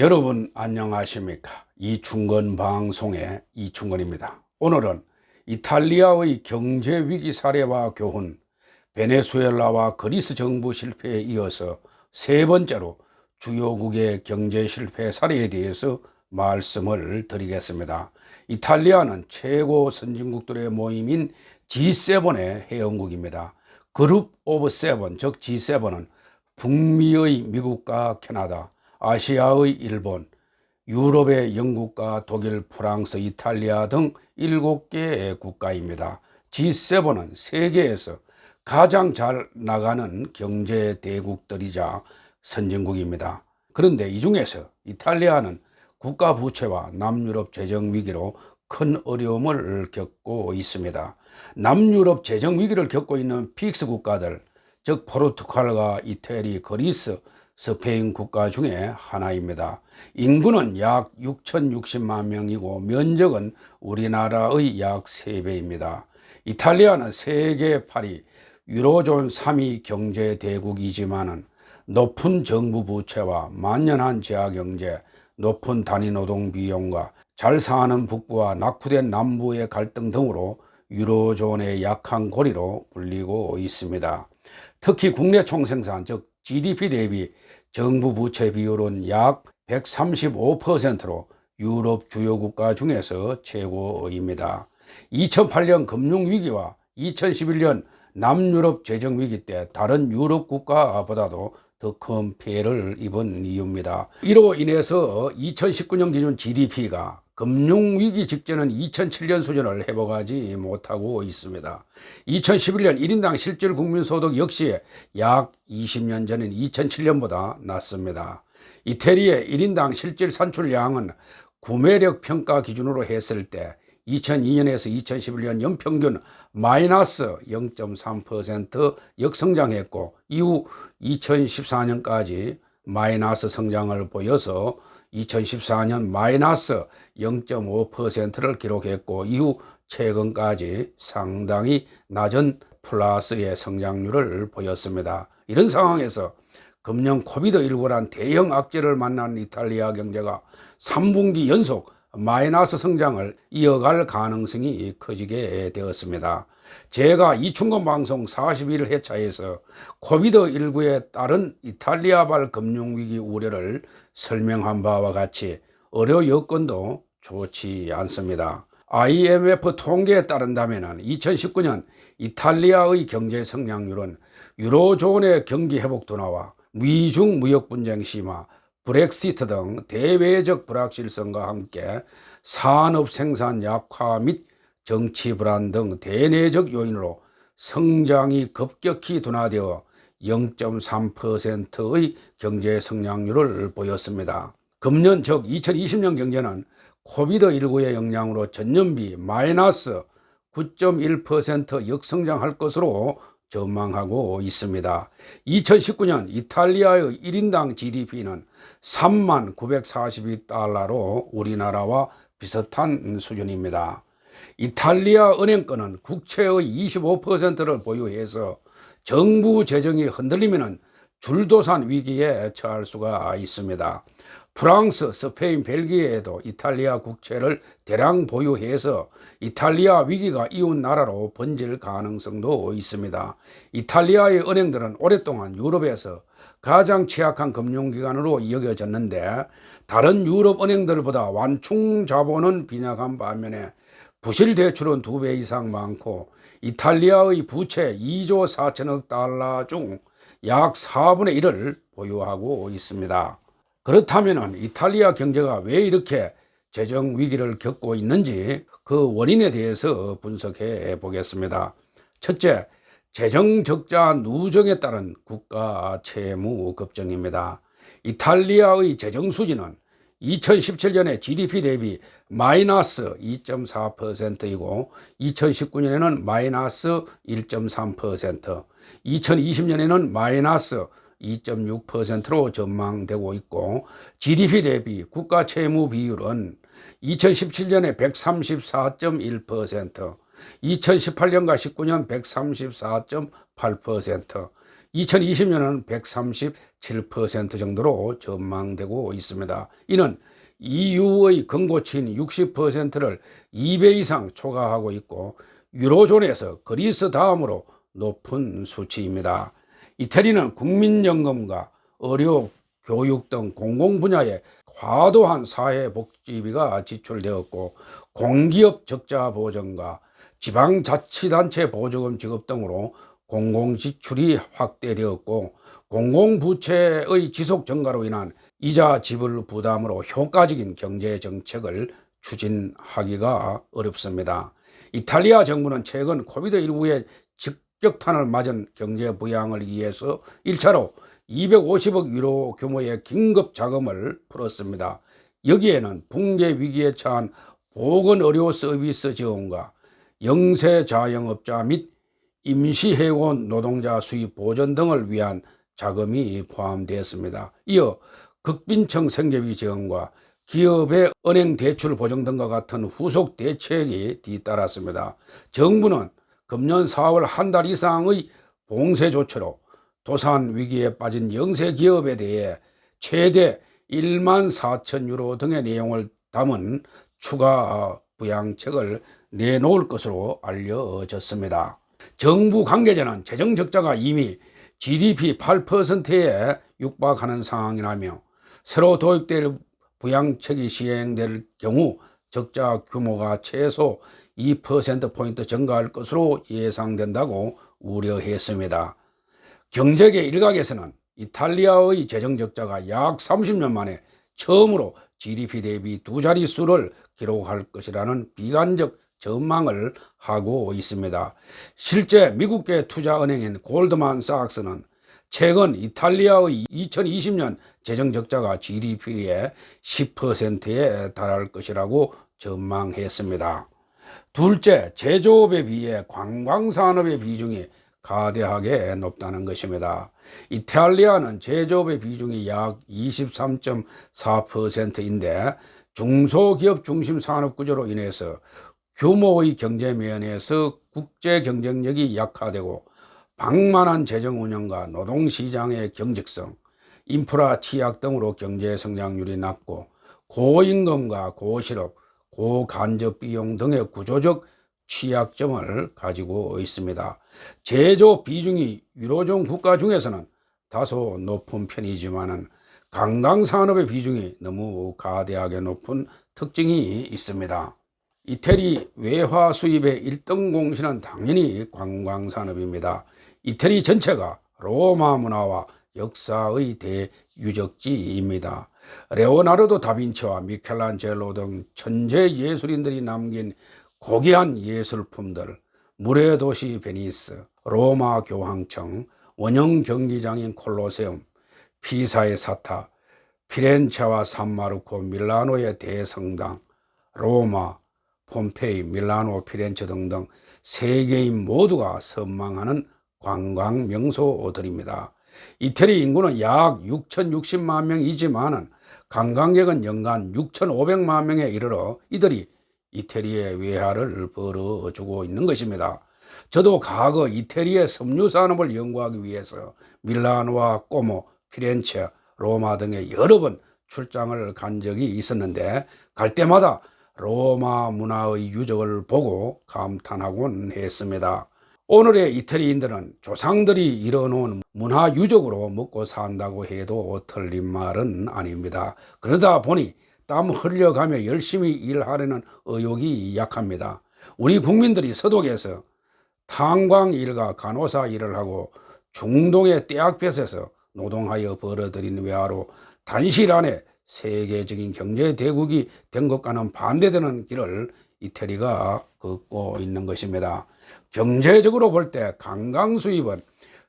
여러분 안녕하십니까? 이충건 방송의 이충건입니다. 오늘은 이탈리아의 경제 위기 사례와 교훈, 베네수엘라와 그리스 정부 실패에 이어서 세 번째로 주요국의 경제 실패 사례에 대해서 말씀을 드리겠습니다. 이탈리아는 최고 선진국들의 모임인 G7의 회원국입니다. 그룹 오브 세븐, 즉 G7은 북미의 미국과 캐나다, 아시아의 일본, 유럽의 영국과 독일, 프랑스, 이탈리아 등 7개의 국가입니다. G7은 세계에서 가장 잘 나가는 경제 대국들이자 선진국입니다. 그런데 이 중에서 이탈리아는 국가 부채와 남유럽 재정 위기로 큰 어려움을 겪고 있습니다. 남유럽 재정 위기를 겪고 있는 픽스 국가들, 즉 포르투갈과 이태리, 그리스, 스페인 국가 중에 하나입니다. 인구는 약 6,060만 명이고 면적은 우리나라의 약 3배입니다. 이탈리아는 세계 8위, 유로존 3위 경제 대국이지만은 높은 정부 부채와 만연한 지하 경제, 높은 단위 노동 비용과 잘 사는 북부와 낙후된 남부의 갈등 등으로 유로존의 약한 고리로 불리고 있습니다. 특히 국내 총생산 즉 GDP 대비 정부 부채 비율은 약 135%로 유럽 주요 국가 중에서 최고입니다. 2008년 금융위기와 2011년 남유럽 재정위기 때 다른 유럽 국가보다도 더 큰 피해를 입은 이유입니다. 이로 인해서 2019년 기준 GDP가 금융위기 직전은 2007년 수준을 회복하지 못하고 있습니다. 2011년 1인당 실질 국민소득 역시 약 20년 전인 2007년보다 낮습니다. 이태리의 1인당 실질 산출량은 구매력 평가 기준으로 했을 때 2002년에서 2011년 연평균 마이너스 0.3% 역성장했고 이후 2014년까지 마이너스 성장을 보여서 2014년 마이너스 0.5%를 기록했고 이후 최근까지 상당히 낮은 플러스의 성장률을 보였습니다. 이런 상황에서 금년 코비드19란 대형 악재를 만난 이탈리아 경제가 3분기 연속 마이너스 성장을 이어갈 가능성이 커지게 되었습니다. 제가 이충건 방송 41일 회차에서 코비드19에 따른 이탈리아발 금융위기 우려를 설명한 바와 같이 의료 여건도 좋지 않습니다. IMF 통계에 따른다면 2019년 이탈리아의 경제 성장률은 유로존의 경기 회복 둔화와 미중 무역 분쟁 심화, 브렉시트 등 대외적 불확실성과 함께 산업 생산 약화 및 정치 불안 등 대내적 요인으로 성장이 급격히 둔화되어 0.3%의 경제 성장률을 보였습니다. 금년 즉 2020년 경제는 코비드19의 영향으로 전년비 마이너스 9.1% 역성장할 것으로 전망하고 있습니다. 2019년 이탈리아의 1인당 GDP는 3만 942달러로 우리나라와 비슷한 수준입니다. 이탈리아 은행권은 국채의 25%를 보유해서 정부 재정이 흔들리면 줄도산 위기에 처할 수가 있습니다. 프랑스, 스페인, 벨기에에도 이탈리아 국채를 대량 보유해서 이탈리아 위기가 이웃 나라로 번질 가능성도 있습니다. 이탈리아의 은행들은 오랫동안 유럽에서 가장 취약한 금융기관으로 여겨졌는데 다른 유럽 은행들보다 완충 자본은 빈약한 반면에 부실 대출은 두 배 이상 많고 이탈리아의 부채 2조 4천억 달러 중 약 4분의 1을 보유하고 있습니다. 그렇다면 이탈리아 경제가 왜 이렇게 재정 위기를 겪고 있는지 그 원인에 대해서 분석해 보겠습니다. 첫째, 재정 적자 누정에 따른 국가 채무 급증입니다. 이탈리아의 재정 수지는 2017년에 GDP 대비 마이너스 2.4%이고 2019년에는 마이너스 1.3%, 2020년에는 마이너스 2.6%로 전망되고 있고 GDP 대비 국가 채무 비율은 2017년에 134.1%, 2018년과 19년 134.8%, 2020년은 137% 정도로 전망되고 있습니다. 이는 EU의 근고치인 60%를 2배 이상 초과하고 있고 유로존에서 그리스 다음으로 높은 수치입니다. 이태리는 국민연금과 의료, 교육 등 공공 분야에 과도한 사회복지비가 지출되었고 공기업 적자 보전과 지방자치단체 보조금 지급 등으로 공공지출이 확대되었고 공공부채의 지속 증가로 인한 이자 지불 부담으로 효과적인 경제 정책을 추진하기가 어렵습니다. 이탈리아 정부는 최근 코비드19의 직격탄을 맞은 경제 부양을 위해서 1차로 250억 유로 규모의 긴급 자금을 풀었습니다. 여기에는 붕괴 위기에 처한 보건 의료 서비스 지원과 영세 자영업자 및 임시해원 노동자 수입 보전 등을 위한 자금이 포함되었습니다. 이어 극빈청 생계비 지원과 기업의 은행 대출 보증 등과 같은 후속 대책이 뒤따랐습니다. 정부는 금년 4월 한 달 이상의 봉쇄 조치로 도산 위기에 빠진 영세 기업에 대해 최대 1만 4천 유로 등의 내용을 담은 추가 부양책을 내놓을 것으로 알려졌습니다. 정부 관계자는 재정 적자가 이미 GDP 8%에 육박하는 상황이라며 새로 도입될 부양책이 시행될 경우 적자 규모가 최소 2%포인트 증가할 것으로 예상된다고 우려했습니다. 경제계 일각에서는 이탈리아의 재정 적자가 약 30년 만에 처음으로 GDP 대비 두 자릿수를 기록할 것이라는 비관적 전망을 하고 있습니다. 실제 미국계 투자은행인 골드만삭스는 최근 이탈리아의 2020년 재정 적자가 GDP의 10%에 달할 것이라고 전망했습니다. 둘째, 제조업에 비해 관광산업의 비중이 가대하게 높다는 것입니다. 이탈리아는 제조업의 비중이 약 23.4%인데 중소기업 중심 산업 구조로 인해서 규모의 경제 면에서 국제 경쟁력이 약화되고 방만한 재정 운영과 노동 시장의 경직성, 인프라 취약 등으로 경제 성장률이 낮고 고임금과 고실업, 고간접 비용 등의 구조적 취약점을 가지고 있습니다. 제조 비중이 유로존 국가 중에서는 다소 높은 편이지만은 관광 산업의 비중이 너무 가대하게 높은 특징이 있습니다. 이태리 외화 수입의 1등 공신은 당연히 관광산업입니다. 이태리 전체가 로마 문화와 역사의 대유적지입니다. 레오나르도 다빈치와 미켈란젤로 등 천재 예술인들이 남긴 고귀한 예술품들, 물의 도시 베니스, 로마 교황청, 원형 경기장인 콜로세움, 피사의 사타, 피렌체와 산마르코, 밀라노의 대성당, 로마, 폼페이, 밀라노, 피렌체 등등 세계인 모두가 선망하는 관광 명소들입니다. 이태리 인구는 약 6,060만 명이지만은 관광객은 연간 6,500만 명에 이르러 이들이 이태리의 외화를 벌어주고 있는 것입니다. 저도 과거 이태리의 섬유 산업을 연구하기 위해서 밀라노와 꼬모, 피렌체, 로마 등에 여러 번 출장을 간 적이 있었는데 갈 때마다 로마 문화의 유적을 보고 감탄하곤 했습니다. 오늘의 이태리인들은 조상들이 이뤄놓은 문화 유적으로 먹고 산다고 해도 틀린 말은 아닙니다. 그러다 보니 땀 흘려가며 열심히 일하려는 의욕이 약합니다. 우리 국민들이 서독에서 탄광 일과 간호사 일을 하고 중동의 떼약볕에서 노동하여 벌어들인 외화로 단실 안에 세계적인 경제 대국이 된 것과는 반대되는 길을 이태리가 걷고 있는 것입니다. 경제적으로 볼 때 관광 수입은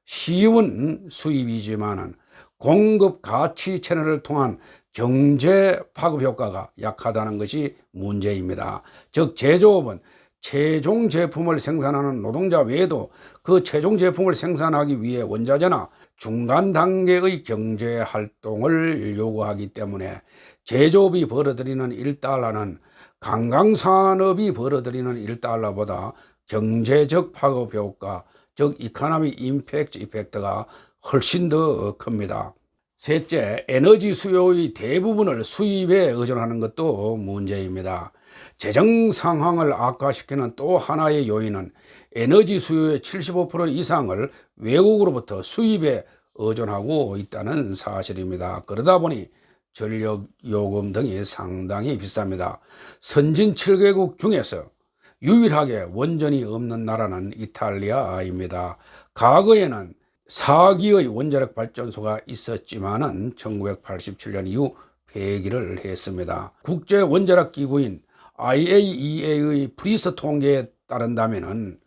쉬운 수입이지만은 공급 가치 채널을 통한 경제 파급 효과가 약하다는 것이 문제입니다. 즉 제조업은 최종 제품을 생산하는 노동자 외에도 그 최종 제품을 생산하기 위해 원자재나 중간 단계의 경제 활동을 요구하기 때문에 제조업이 벌어들이는 1달러는 관광산업이 벌어들이는 1달러보다 경제적 파급 효과, 즉 이카노미 임팩트 이펙트가 훨씬 더 큽니다. 셋째, 에너지 수요의 대부분을 수입에 의존하는 것도 문제입니다. 재정 상황을 악화시키는 또 하나의 요인은 에너지 수요의 75% 이상을 외국으로부터 수입에 의존하고 있다는 사실입니다. 그러다 보니 전력 요금 등이 상당히 비쌉니다. 선진 7개국 중에서 유일하게 원전이 없는 나라는 이탈리아입니다. 과거에는 4기의 원자력 발전소가 있었지만은 1987년 이후 폐기를 했습니다. 국제 원자력 기구인 IAEA의 프리스 통계에 따른다면은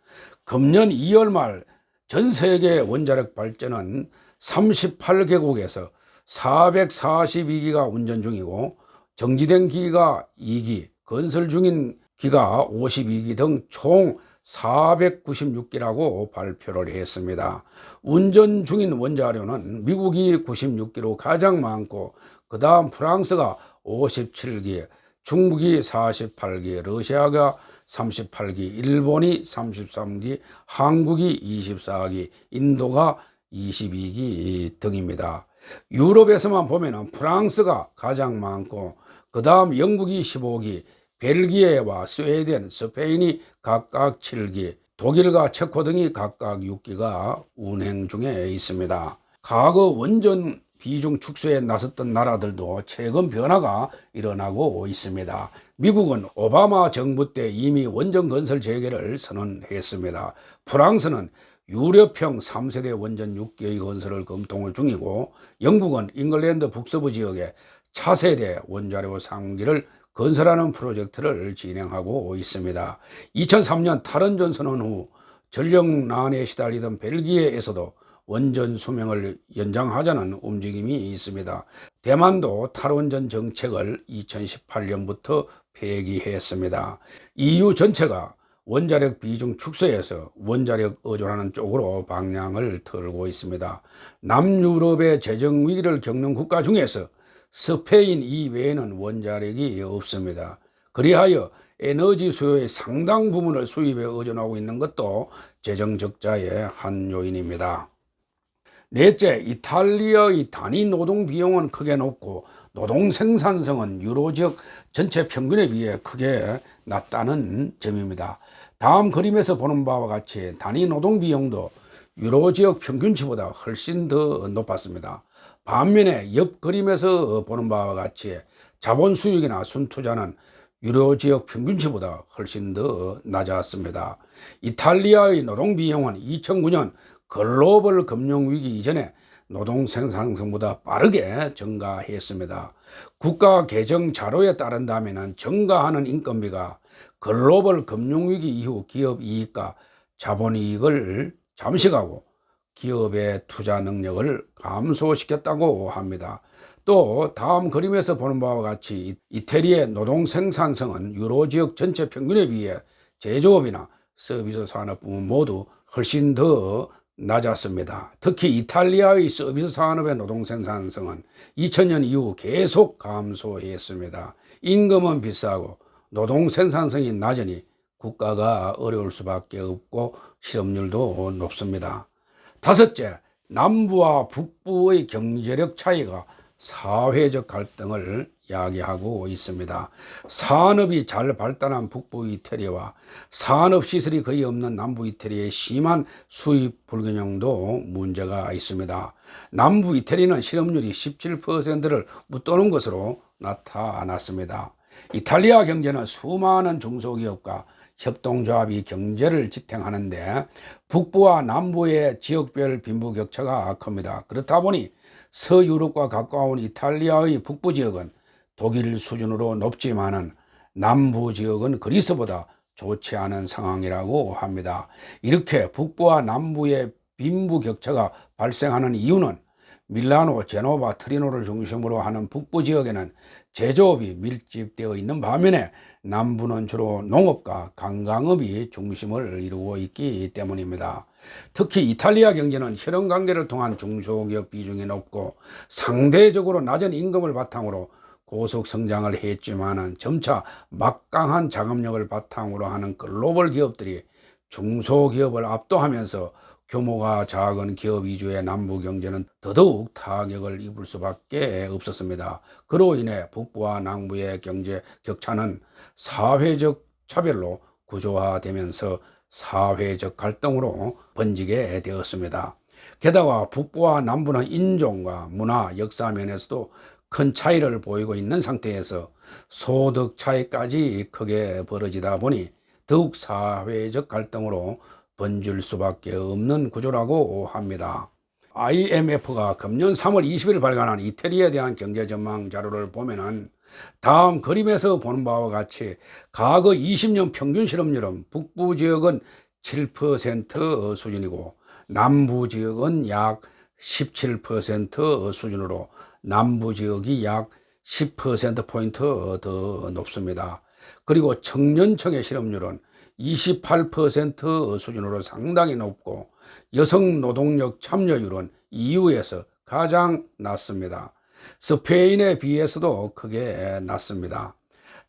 금년 2월 말 전 세계 원자력 발전은 38개국에서 442기가 운전 중이고 정지된 기가 2기, 건설 중인 기가 52기 등 총 496기라고 발표를 했습니다. 운전 중인 원자료는 미국이 96기로 가장 많고 그 다음 프랑스가 57기, 중국이 48기, 러시아가 38기, 일본이 33기, 한국이 24기, 인도가 22기 등입니다. 유럽에서만 보면 프랑스가 가장 많고 그 다음 영국이 15기, 벨기에와 스웨덴, 스페인이 각각 7기, 독일과 체코 등이 각각 6기가 운행 중에 있습니다. 과거 원전 비중 축소에 나섰던 나라들도 최근 변화가 일어나고 있습니다. 미국은 오바마 정부 때 이미 원전 건설 재개를 선언했습니다. 프랑스는 유럽형 3세대 원전 6개의 건설을 검토 중이고 영국은 잉글랜드 북서부 지역에 차세대 원자료 상기를 건설하는 프로젝트를 진행하고 있습니다. 2003년 탈원전 선언 후 전력난에 시달리던 벨기에에서도 원전 수명을 연장하자는 움직임이 있습니다. 대만도 탈원전 정책을 2018년부터 폐기했습니다. EU 전체가 원자력 비중 축소에서 원자력 의존하는 쪽으로 방향을 틀고 있습니다. 남유럽의 재정 위기를 겪는 국가 중에서 스페인 이외에는 원자력이 없습니다. 그리하여 에너지 수요의 상당 부분을 수입에 의존하고 있는 것도 재정 적자의 한 요인입니다. 넷째, 이탈리아의 단위 노동 비용은 크게 높고 노동 생산성은 유로 지역 전체 평균에 비해 크게 낮다는 점입니다. 다음 그림에서 보는 바와 같이 단위 노동 비용도 유로 지역 평균치보다 훨씬 더 높았습니다. 반면에 옆 그림에서 보는 바와 같이 자본 수익이나 순투자는 유로 지역 평균치보다 훨씬 더 낮았습니다. 이탈리아의 노동 비용은 2009년 글로벌 금융위기 이전에 노동 생산성보다 빠르게 증가했습니다. 국가 개정 자료에 따른다면 증가하는 인건비가 글로벌 금융위기 이후 기업 이익과 자본 이익을 잠식하고 기업의 투자 능력을 감소시켰다고 합니다. 또 다음 그림에서 보는 바와 같이 이태리의 노동 생산성은 유로 지역 전체 평균에 비해 제조업이나 서비스 산업 부문 모두 훨씬 더 낮았습니다. 특히 이탈리아의 서비스 산업의 노동 생산성은 2000년 이후 계속 감소했습니다. 임금은 비싸고 노동 생산성이 낮으니 국가가 어려울 수밖에 없고 실업률도 높습니다. 다섯째, 남부와 북부의 경제력 차이가 사회적 갈등을 야기하고 있습니다. 산업이 잘 발달한 북부 이태리와 산업 시설이 거의 없는 남부 이태리의 심한 수입 불균형도 문제가 있습니다. 남부 이태리는 실업률이 17%를 웃도는 것으로 나타났습니다. 이탈리아 경제는 수많은 중소기업과 협동조합이 경제를 지탱하는데 북부와 남부의 지역별 빈부 격차가 큽니다. 그렇다 보니 서유럽과 가까운 이탈리아의 북부 지역은 독일 수준으로 높지만은 남부 지역은 그리스보다 좋지 않은 상황이라고 합니다. 이렇게 북부와 남부의 빈부 격차가 발생하는 이유는 밀라노, 제노바, 트리노를 중심으로 하는 북부 지역에는 제조업이 밀집되어 있는 반면에 남부는 주로 농업과 관광업이 중심을 이루고 있기 때문입니다. 특히 이탈리아 경제는 혈연 관계를 통한 중소기업 비중이 높고 상대적으로 낮은 임금을 바탕으로 고속 성장을 했지만은 점차 막강한 자금력을 바탕으로 하는 글로벌 기업들이 중소기업을 압도하면서 규모가 작은 기업 위주의 남부 경제는 더더욱 타격을 입을 수밖에 없었습니다. 그로 인해 북부와 남부의 경제 격차는 사회적 차별로 구조화되면서 사회적 갈등으로 번지게 되었습니다. 게다가 북부와 남부는 인종과 문화, 역사 면에서도 큰 차이를 보이고 있는 상태에서 소득 차이까지 크게 벌어지다 보니 더욱 사회적 갈등으로 번질 수밖에 없는 구조라고 합니다. IMF가 금년 3월 20일 발간한 이태리에 대한 경제 전망 자료를 보면은 다음 그림에서 보는 바와 같이 과거 20년 평균 실업률은 북부 지역은 7% 수준이고 남부 지역은 약 17% 수준으로 남부 지역이 약 10%포인트 더 높습니다. 그리고 청년층의 실업률은 28% 수준으로 상당히 높고 여성 노동력 참여율은 EU에서 가장 낮습니다. 스페인에 비해서도 크게 낮습니다.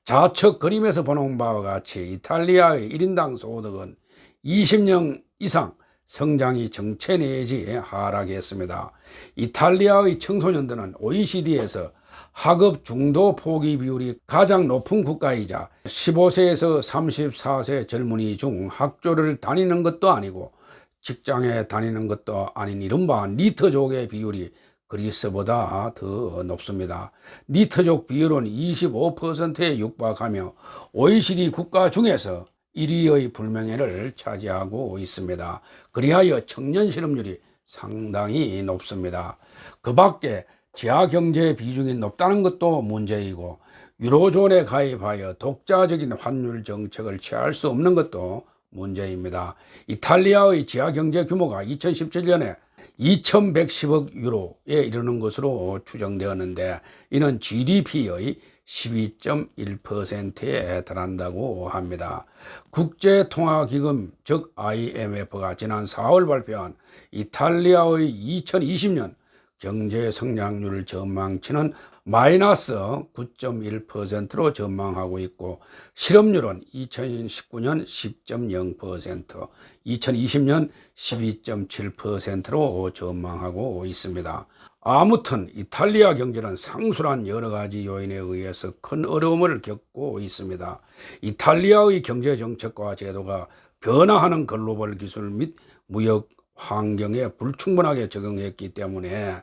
좌측 그림에서 보는 바와 같이 이탈리아의 1인당 소득은 20년 이상 성장이 정체 내지 하락했습니다. 이탈리아의 청소년들은 OECD에서 학업 중도 포기 비율이 가장 높은 국가이자 15세에서 34세 젊은이 중 학교를 다니는 것도 아니고 직장에 다니는 것도 아닌 이른바 니트족의 비율이 그리스보다 더 높습니다. 니트족 비율은 25%에 육박하며 OECD 국가 중에서 1위의 불명예를 차지하고 있습니다. 그리하여 청년 실업률이 상당히 높습니다. 그 밖에 지하 경제 비중이 높다는 것도 문제이고 유로존에 가입하여 독자적인 환율 정책을 취할 수 없는 것도 문제입니다. 이탈리아의 지하 경제 규모가 2017년에 2110억 유로에 이르는 것으로 추정되었는데 이는 GDP의 12.1%에 달한다고 합니다. 국제통화기금 즉 IMF가 지난 4월 발표한 이탈리아의 2020년 경제 성장률 전망치는 마이너스 9.1%로 전망하고 있고 실업률은 2019년 10.0%, 2020년 12.7%로 전망하고 있습니다. 아무튼 이탈리아 경제는 상술한 여러 가지 요인에 의해서 큰 어려움을 겪고 있습니다. 이탈리아의 경제 정책과 제도가 변화하는 글로벌 기술 및 무역 환경에 불충분하게 적응했기 때문에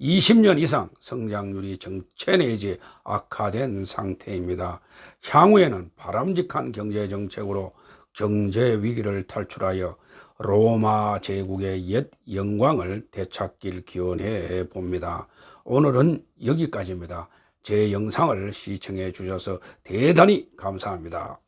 20년 이상 성장률이 정체 내지 악화된 상태입니다. 향후에는 바람직한 경제 정책으로 경제 위기를 탈출하여 로마 제국의 옛 영광을 되찾길 기원해 봅니다. 오늘은 여기까지입니다. 제 영상을 시청해 주셔서 대단히 감사합니다.